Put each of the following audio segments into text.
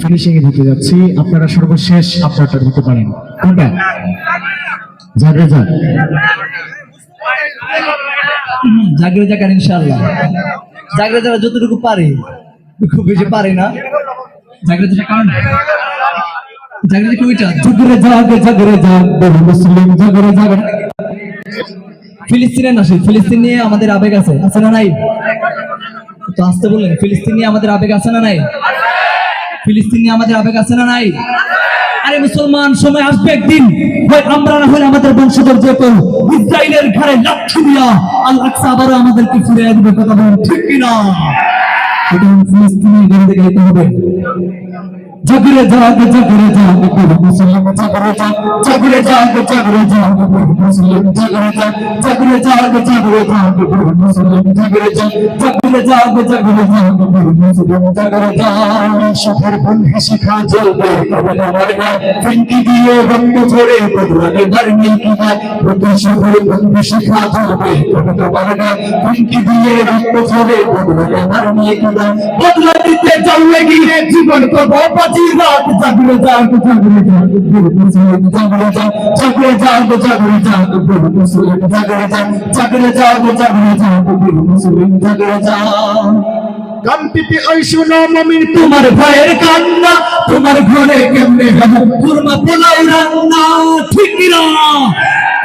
Finishing এ দিতে যাচ্ছি। আপনারা সর্বশেষ আপনারটা দিতে পারেন। কোনটা? জাগরে যাক জাগরে জাগার ইনশাআল্লাহ। জাগরে যারা যতটুকু পারে খুব বেশি পারে না। জাগরে যারা কারণ জাগরে কি ওইটা? জাগরে যাক জাগরে যাক বড় মুসলিম জাগরে যাক ফিলিস্তিনের না সেই ফিলিস্তিন নিয়ে আমাদের আবেগ আছে। আছে না নাই? তো আসতে বললেন ফিলিস্তিন নিয়ে আমাদের আবেগ আছে না নাই? ফিলিস্তিন নিয়ে আমাদের আবেগ আছে না নাই? আরে মুসলমান, সময় আসবে একদিন। হয় আমরা না হলে আমাদের বংশধর যে কেউ ইসরায়েলের ঘরে লাঠি দিয়া আল আকসা আবারও আমাদেরকে ফিরে আসবে কথা বলুন ঠিক কিনা? এটা ফিলিস্তিনি থেকে হবে। জাগরে যাক জাগরে যাক বড় মুসলিম জাগরে যাক জাগরে যাক জাগরে যাক বড় মুসলিম জাগরে যাক জাগরে যাক জাগরে যাক বড় মুসলিম জাগরে যাক জাগরে যাক জাগরে যাক বড় মুসলিম জাগরে যাক শহর বন হেসে খা জ্বলবে কবে তোমার গায়ে ফিনকি দিয়ে রক্ত ঝরে বদলাবে ধর্মী কি গায় প্রতি শহর বন হেসে খা জ্বলবে কবে তোমার গায়ে ফিনকি দিয়ে রক্ত ঝরে বদলাবে ধর্মী কি গায় বদলা দিতে চললে গিয়ে জীবন তো মমিন তোমার ভাইয়ের কান্না তোমার ঘরে কেমনে হবে? ঠিক কিনা?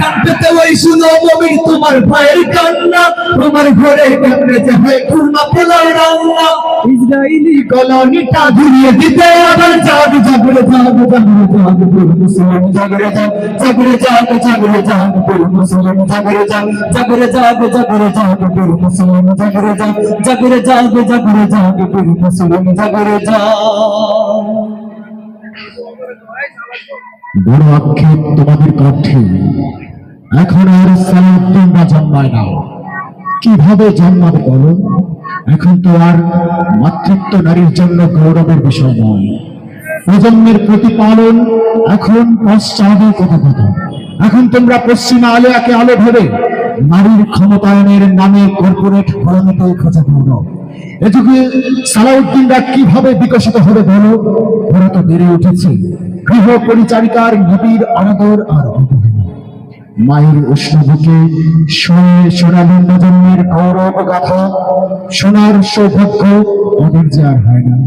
কানপেতে ওই শুনো মমিন তোমার ভাইয়ের কান্না তোমার ঘরে যে হয় কুরমা পোলাও রান্না ইসরায়েলি কলোনিটা ঘুরিয়ে দিতে আবার জাগ জাগরে জাগ জাগরে জাগরে জাগ জাগরে জাগ জাগরে জাগরে জাগ জাগরে জাগ জাগরে জাগরে জাগ জাগরে জাগ জাগরে জাগরে তোমাদের কণ্ঠে এখন আর সালাউদ্দিনরা জন্মায় না কীভাবে জন্মাবে বলো? এখন তো আর মাতৃত্ব নারীর জন্য গৌরবের বিষয় নয়। প্রজন্মের প্রতিপালন এখন পশ্চাদে কথা কথা এখন তোমরা পশ্চিমা আলেয়াকে আলো ভেবে নারীর ক্ষমতায়নের নামে কর্পোরেট ফলনেতে খোঁজা গৌরব এ যুগে সালাউদ্দিনরা কীভাবে বিকশিত হবে বলো? ওরা তো বেড়ে উঠেছে। গৃহ পরিচারিকার নবীর অনাদর আর অবহেলা। মায়ের উষ্ণ বুকে শুনে সোনালী প্রজন্মের গৌরব গাথা সোনার সৌভাগ্য ওদের যে আর হয় না।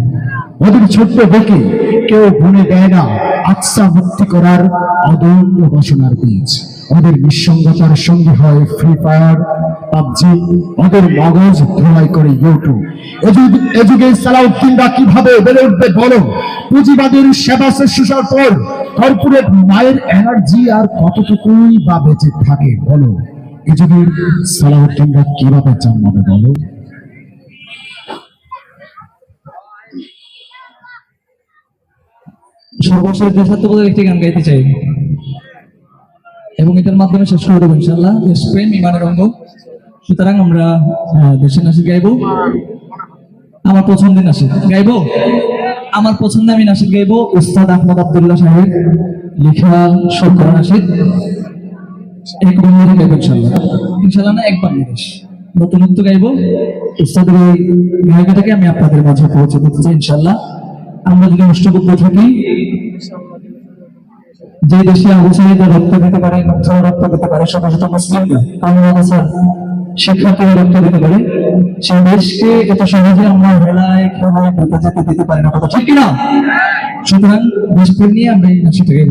ওদের ছোট্ট বুকে কেউ গুনে দেয় না আকসা মুক্তি করার অদম্য বাসনার বীজ। ওদের নিঃসঙ্গতার সঙ্গে হয় ফ্রি ফায়ার পাবজি, ওদের মগজ ধোলাই করে ইউটিউব এ যুগ- এ সালাউদ্দিনরা কীভাবে বেড়ে উঠবে বলো? পুঁজিবাদের সেবা শুশ্রূষার পর কর্পোরেট মায়ের এনার্জি আর কতটুকুই বা বেঁচে থাকে, বলো? এ যুগের সালাউদ্দিনরা কীভাবে জন্মাবে বলো? সর্বশেষ একটি গান গাইতে চাই। এবং এটার মাধ্যমে শেষ করে দেবো ইনশাল্লাহ দেশপ্রেম ইমানের অঙ্গ। সুতরাং আমরা দেশের নাসিদ গাইবো। আমার পছন্দের নাসিদ গাইবো? আমার পছন্দে আমি নাসিদ গাইবো, উস্তাদ আহমদ আবদুল্লাহ সাহেব লেখা শঙ্কর নাসিদ এক বাংলাদেশ গাইবো ইনশাল্লাহ ইনশাল্লাহ না, এক বাংলাদেশ নতুনত্ব গাইবো, উস্তাদের এই গায়িকাটাকে আমি আপনাদের মাঝে পৌঁছে দিতে চাই ইনশাল্লাহ আমরা যদি অষ্টবদ্ধ থাকি, যে দেশে আবু সাহিদা রক্ত দিতে পারে রক্ত দিতে পারে, শত শত মুসলিমরা বাংলাদেশের শিক্ষার্থীরা রক্ত দিতে পারে। সেই দেশকে এত সহজে আমরা মেলায় খেলায় ভেতর যেতে দিতে পারি না কথা ঠিক কিনা? সুতরাং দেশপ্রেম নিয়ে আমরা এই গাইব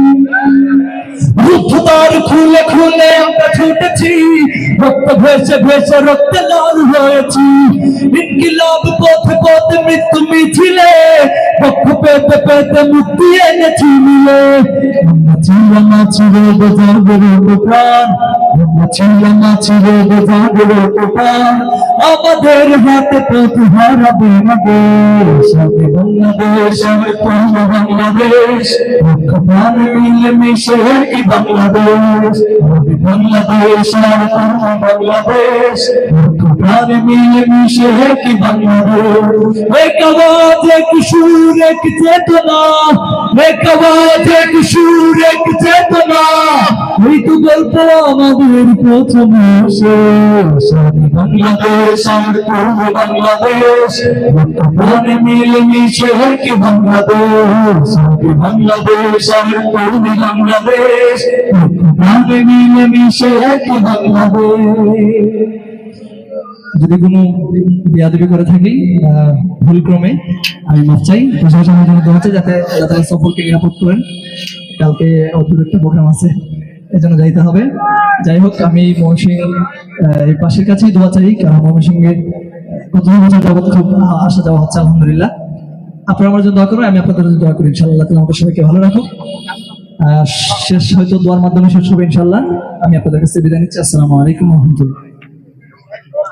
রুদ্ধতার খুলে খুলে আমরা ছুটেছি, রক্ত ভেসে ভেসে রক্ত লাল হয়েছি। ইনকিলাব পথে পথে মিছিলে পক্ষ পেতে পেতে মুক্তি এনেছি আমরা ছিলাম ছিলে বেজাবের প্রাণ আমরা ছিলাম ছিলে বেজাবের প্রাণ আমাদের হাতে পথ না বাংলাদেশ বাংলাদেশ বাংলাদেশ। বাংলাদেশ প্রাণ মিলে মিশে কি বাংলাদেশ এক আওয়াজ এক সুর এক চেতনা এক আওয়াজ এক সুর এক চেতনা এই তো গল্প আমাদের প্রথম বাংলাদেশ আমার পূর্ব বাংলাদেশ প্রাণে মিলে মিশে কি বাংলাদেশ বাংলাদেশ আমার পূর্ব বাংলাদেশ প্রাণে মিলে মিশে কি বাংলাদেশ যদি কোনো বিয়াদবি করে থাকি আহ, ভুল ক্রমে আমি মাপ চাই। প্রশাসনের জন্য দোয়া যাতে তাআলা সফরকে নিরাপদ করেন। কালকে অদ্ভুত একটা প্রোগ্রাম আছে এই জন্য যাইতে হবে। যাই হোক আমি আহ, এই পাশের কাছেই দোয়া চাই কারণ ময়মনসিংহে কত বছর যাবত খুব আসা যাওয়া হচ্ছে আলহামদুলিল্লাহ। আপনারা আমার জন্য দোয়া করুন আমি আপনাদের জন্য দোয়া করি ইনশাআল্লাহ তাআলা আমাদের সবাইকে ভালো আহ, শেষ হয়তো দোয়ার মাধ্যমে শেষ হবে ইনশাল্লাহ আমি আপনাদের কাছে বিদায় নিচ্ছি আসসালামু আলাইকুম রহমতুল্লাহ।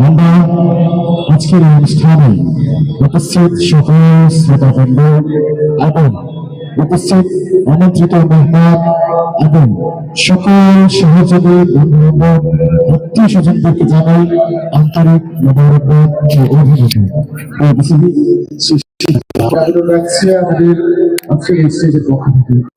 আমরা আজকের অনুষ্ঠানে উপস্থিত সকল শ্রোতাবৃন্দ এবং উপস্থিত আমন্ত্রিত মেহমান এবং সকল সহযোগী বন্ধুবান্ধব আত্মীয় স্বজনদেরকে জানাই আন্তরিক মোবারকবাদ ও বিশেষ আমাদের আজকের স্টেজের পক্ষ থেকে।